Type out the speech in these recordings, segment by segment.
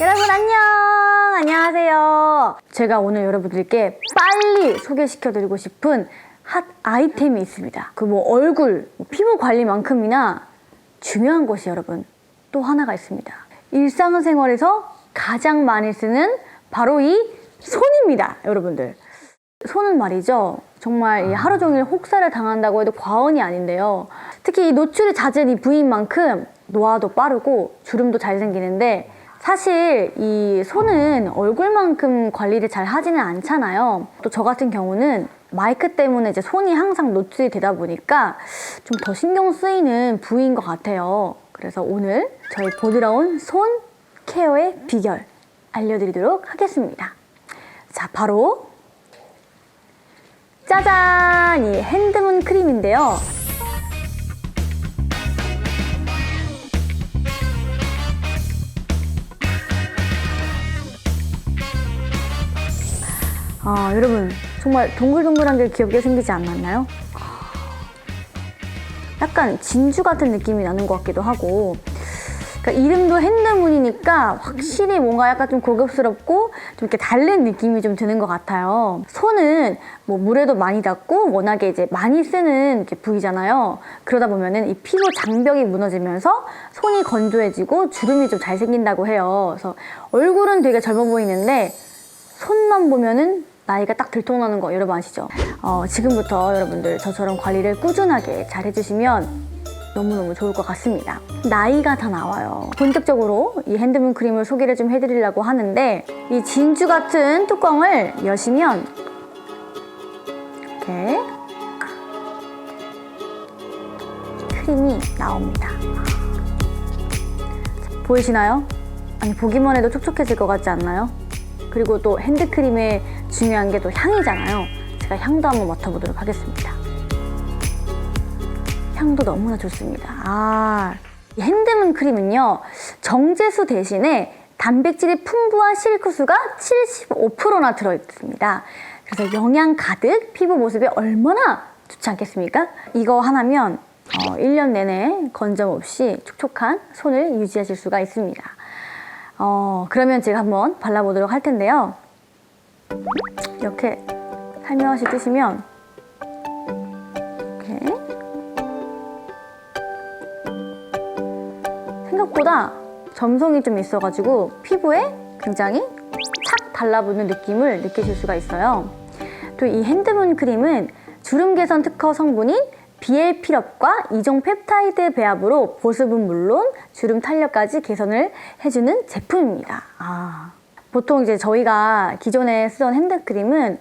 여러분 안녕! 안녕하세요. 제가 오늘 여러분들께 빨리 소개시켜드리고 싶은 핫 아이템이 있습니다. 그 뭐 얼굴, 뭐 피부 관리만큼이나 중요한 것이 여러분 또 하나가 있습니다. 일상생활에서 가장 많이 쓰는 바로 이 손입니다. 여러분들. 손은 말이죠. 정말 이 하루 종일 혹사를 당한다고 해도 과언이 아닌데요. 특히 이 노출이 잦은 이 부위인 만큼 노화도 빠르고 주름도 잘 생기는데 사실 이 손은 얼굴만큼 관리를 잘 하지는 않잖아요. 또 저 같은 경우는 마이크 때문에 이제 손이 항상 노출이 되다 보니까 좀 더 신경 쓰이는 부위인 것 같아요. 그래서 오늘 저희 보드라운 손 케어의 비결 알려드리도록 하겠습니다. 자, 바로 짜잔! 이 핸드문 크림인데요. 아, 여러분, 정말 동글동글한 게 귀엽게 생기지 않았나요? 약간 진주 같은 느낌이 나는 것 같기도 하고. 그러니까 이름도 핸드문이니까 확실히 뭔가 약간 좀 고급스럽고 좀 이렇게 다른 느낌이 좀 드는 것 같아요. 손은 뭐 물에도 많이 닿고 워낙에 이제 많이 쓰는 부위잖아요. 그러다 보면은 이 피부 장벽이 무너지면서 손이 건조해지고 주름이 좀 잘 생긴다고 해요. 그래서 얼굴은 되게 젊어 보이는데 손만 보면은 나이가 딱 들통나는 거 여러분 아시죠? 어, 지금부터 여러분들 저처럼 관리를 꾸준하게 잘 해주시면 너무너무 좋을 것 같습니다. 나이가 다 나와요. 본격적으로 이 핸드문 크림을 소개를 좀 해드리려고 하는데 이 진주 같은 뚜껑을 여시면 이렇게 크림이 나옵니다. 보이시나요? 아니 보기만 해도 촉촉해질 것 같지 않나요? 그리고 또 핸드크림의 중요한 게 또 향이잖아요. 제가 향도 한번 맡아보도록 하겠습니다. 향도 너무나 좋습니다. 아, 이 핸드문 크림은요, 정제수 대신에 단백질이 풍부한 실크수가 75%나 들어있습니다. 그래서 영양 가득 피부 모습이 얼마나 좋지 않겠습니까? 이거 하나면 어, 1년 내내 건점 없이 촉촉한 손을 유지하실 수가 있습니다. 어, 그러면 제가 한번 발라보도록 할 텐데요. 이렇게 살며시 뜨시면 이렇게 생각보다 점성이 좀 있어가지고 피부에 굉장히 착 달라붙는 느낌을 느끼실 수가 있어요. 또 이 핸드문 크림은 주름 개선 특허 성분인 BL 필업과 이종 펩타이드 배합으로 보습은 물론 주름 탄력까지 개선을 해주는 제품입니다. 아, 보통 이제 저희가 기존에 쓰던 핸드크림은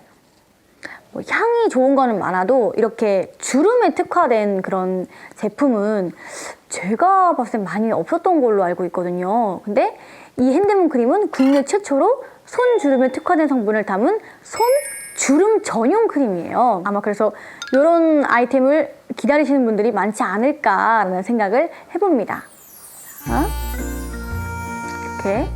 뭐 향이 좋은 거는 많아도 이렇게 주름에 특화된 그런 제품은 제가 봤을 때 많이 없었던 걸로 알고 있거든요. 근데 이 핸드문 크림은 국내 최초로 손 주름에 특화된 성분을 담은 손 주름 전용 크림이에요. 아마 그래서 이런 아이템을 기다리시는 분들이 많지 않을까라는 생각을 해봅니다. 자, 이렇게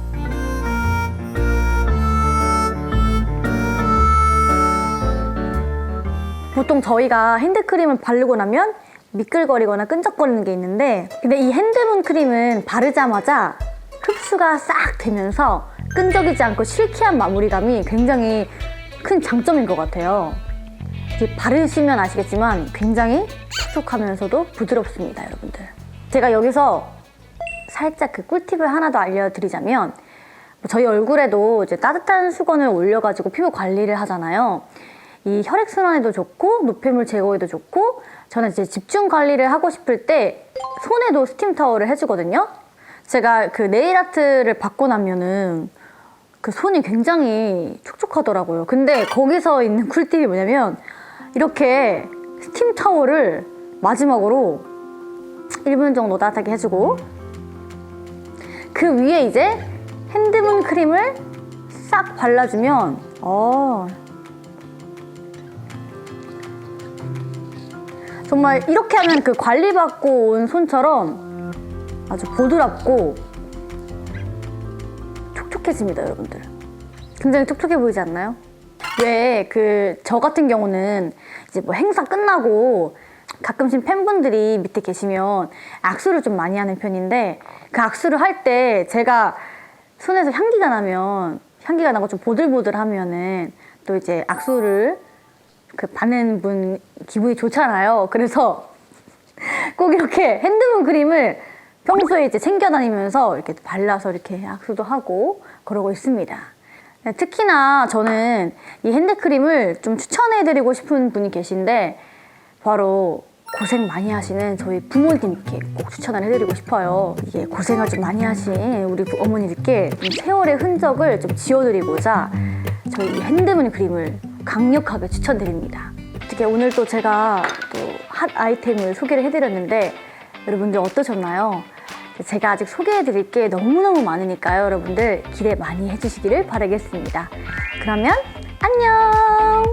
보통 저희가 핸드크림을 바르고 나면 미끌거리거나 끈적거리는 게 있는데 근데 이 핸드문 크림은 바르자마자 흡수가 싹 되면서 끈적이지 않고 실키한 마무리감이 굉장히 큰 장점인 것 같아요. 바르시면 아시겠지만 굉장히 촉촉하면서도 부드럽습니다, 여러분들. 제가 여기서 살짝 그 꿀팁을 하나 더 알려드리자면 뭐 저희 얼굴에도 이제 따뜻한 수건을 올려가지고 피부 관리를 하잖아요. 이 혈액순환에도 좋고 노폐물 제거에도 좋고 저는 이제 집중 관리를 하고 싶을 때 손에도 스팀 타월을 해주거든요. 제가 그 네일 아트를 받고 나면은 그 손이 굉장히 촉촉하더라고요. 근데 거기서 있는 꿀팁이 뭐냐면 이렇게 스팀 타월을 마지막으로 1분 정도 따뜻하게 해주고 그 위에 이제 핸드문 크림을 싹 발라주면 어 정말 이렇게 하면 그 관리받고 온 손처럼 아주 보드랍고 촉촉해집니다, 여러분들. 굉장히 촉촉해 보이지 않나요? 왜 그 저 같은 경우는 이제 뭐 행사 끝나고 가끔씩 팬분들이 밑에 계시면 악수를 좀 많이 하는 편인데 그 악수를 할 때 제가 손에서 향기가 나면 향기가 나고 좀 보들보들하면은 또 이제 악수를 그 받는 분 기분이 좋잖아요. 그래서 꼭 이렇게 핸드문 크림을 평소에 이제 챙겨 다니면서 이렇게 발라서 이렇게 악수도 하고 그러고 있습니다. 네, 특히나 저는 이 핸드크림을 좀 추천해드리고 싶은 분이 계신데 바로 고생 많이 하시는 저희 부모님께 꼭 추천을 해드리고 싶어요. 이게 고생을 좀 많이 하신 우리 부- 어머니들께 좀 세월의 흔적을 좀 지워드리고자 저희 이 핸드문 크림을 강력하게 추천드립니다. 어떻게 오늘 또 제가 또 핫 아이템을 소개를 해드렸는데 여러분들 어떠셨나요? 제가 아직 소개해드릴 게 너무너무 많으니까요. 여러분들 기대 많이 해주시기를 바라겠습니다. 그러면 안녕!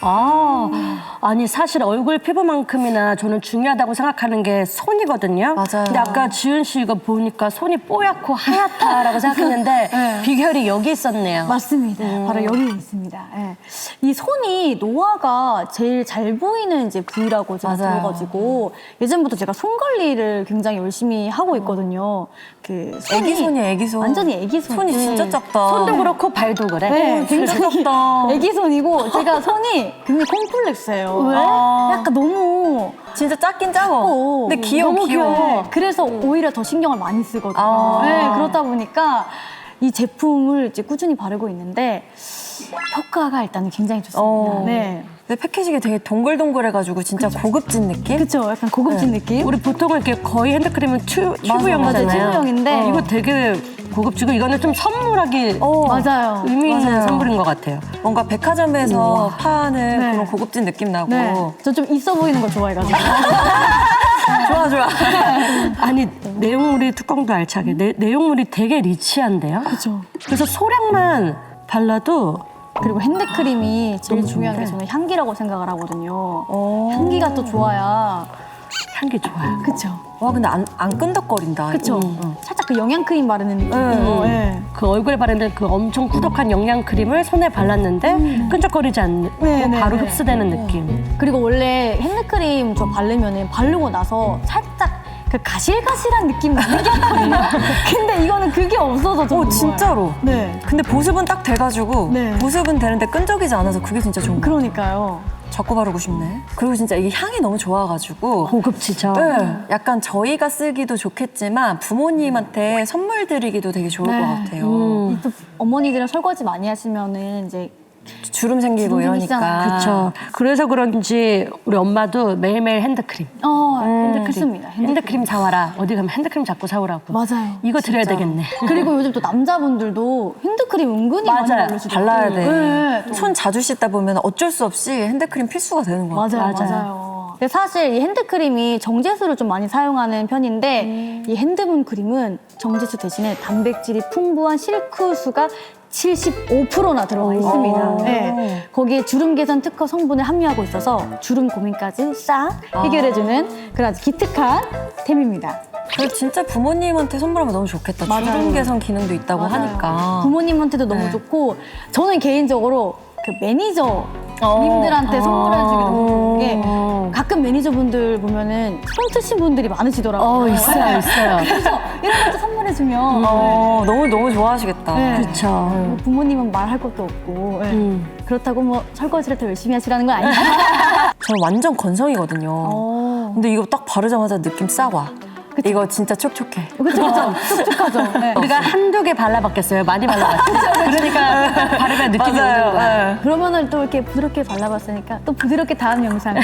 아, 아니 사실 얼굴 피부만큼이나 저는 중요하다고 생각하는 게 손이거든요. 맞아요. 근데 아까 지은 씨 이거 보니까 손이 뽀얗고 하얗다라고 생각했는데 네. 비결이 여기 있었네요. 맞습니다. 바로 여기 있습니다. 예. 이 손이 노화가 제일 잘 보이는 이제 부위라고 제가 맞아요. 들어가지고 예전부터 제가 손 관리를 굉장히 열심히 하고 있거든요. 그 손이 애기 손이야, 애기 손. 완전히 애기 손. 손이 진짜 작다. 손도 그렇고 발도 그래. 네, 굉장히 작다. 애기 손이고 제가 손이 굉장히 콤플렉스예요. 왜? 약간 너무 진짜 작긴 작어. 작고 근데 귀여워, 너무 귀여워. 네, 그래서 오히려 더 신경을 많이 쓰거든요. 아. 네, 그렇다 보니까 이 제품을 이제 꾸준히 바르고 있는데 효과가 일단 굉장히 좋습니다. 어. 네. 근데 패키지가 되게 동글동글해가지고 진짜 고급진 느낌? 그쵸? 약간 고급진 네. 느낌? 우리 보통은 이렇게 거의 핸드크림은 튜, 튜브형이잖아요. 튜브형인데. 이거 되게 고급지고 이거는 좀 선물하기 어, 맞아요. 의미 있는 맞아요. 선물인 것 같아요. 뭔가 백화점에서 파는 네. 그런 고급진 느낌 나고. 네. 저좀 있어 보이는 걸 좋아해가지고. 좋아, 좋아. 아니 내용물이 뚜껑도 알차게 내, 내용물이 되게 리치한데요. 그죠. 그래서 소량만 발라도 그리고 핸드크림이 제일 너무 중요한 게. 저는 향기라고 생각을 하거든요. 어. 향기가 또 좋아야. 향기 좋아요. 그쵸? 와, 근데 안, 안 끈덕거린다. 그쵸? 음. 살짝 그 영양크림 바르는 느낌. 네. 네. 그 얼굴에 바르는 그 엄청 꾸덕한 영양 크림을 손에 발랐는데 끈적거리지 않고 네, 네, 바로 네. 흡수되는 느낌. 그리고 원래 핸드크림 저 바르면은 바르고 나서 살짝 그 가실가실한 느낌 있거든요. 근데 이거는 그게 없어서 좀 오, 좋아요. 진짜로. 네. 근데 보습은 딱 돼가지고 네. 보습은 되는데 끈적이지 않아서 그게 진짜 좋은 거 그러니까요. 자꾸 바르고 싶네. 그리고 진짜 이게 향이 너무 좋아가지고 고급지죠. 네, 약간 저희가 쓰기도 좋겠지만 부모님한테 선물 드리기도 되게 좋을 네. 것 같아요. 음. 또 어머니들은 설거지 많이 하시면은 이제 주름 생기고 주름 이러니까. 그렇죠. 그래서 그런지 우리 엄마도 매일매일 핸드크림. 어 음. 핸드크림 씁니다. 핸드크림 사와라. 어디 가면 핸드크림 자꾸 사오라고. 맞아요. 이거 드려야 진짜. 되겠네. 그리고 요즘 또 남자분들도 핸드크림 은근히 많이 맞아요. 바르시더라고요. 발라야 돼. 네, 또. 손 자주 씻다 보면 어쩔 수 없이 핸드크림 필수가 되는 것 같아요. 맞아요, 맞아요. 맞아요. 근데 사실 이 핸드크림이 정제수를 좀 많이 사용하는 편인데 이 핸드문 크림은 정제수 대신에 단백질이 풍부한 실크수가 75%나 들어가 있습니다. 네. 거기에 주름 개선 특허 성분을 함유하고 있어서 주름 고민까지 싹 해결해주는 그런 아주 기특한 템입니다. 그리고 진짜 부모님한테 선물하면 너무 좋겠다. 맞아요. 주름 개선 기능도 있다고 맞아요. 하니까. 부모님한테도 너무 네. 좋고 저는 개인적으로 그 매니저 님들한테 선물해주기 너무 좋은 게 가끔 매니저분들 보면은 손 트신 분들이 많으시더라고요. 어, 있어요, 있어요. 그래서 이런 것도 선물해주면 어, 너무 너무 좋아하시겠다. 네. 그렇죠. 뭐 부모님은 말할 것도 없고 네. 음. 그렇다고 뭐 설거지를 더 열심히 하시라는 건 아니에요. 저 완전 건성이거든요. 어. 근데 이거 딱 바르자마자 느낌 싹 와. 이거 진짜 촉촉해. 그쵸 그쵸 촉촉하죠. 네. 우리가 한두 개 발라봤겠어요. 많이 발라봤죠. 그러니까 바르면 느낌이 오는 거야. 네. 그러면은 또 이렇게 부드럽게 발라봤으니까 또 부드럽게 다음 영상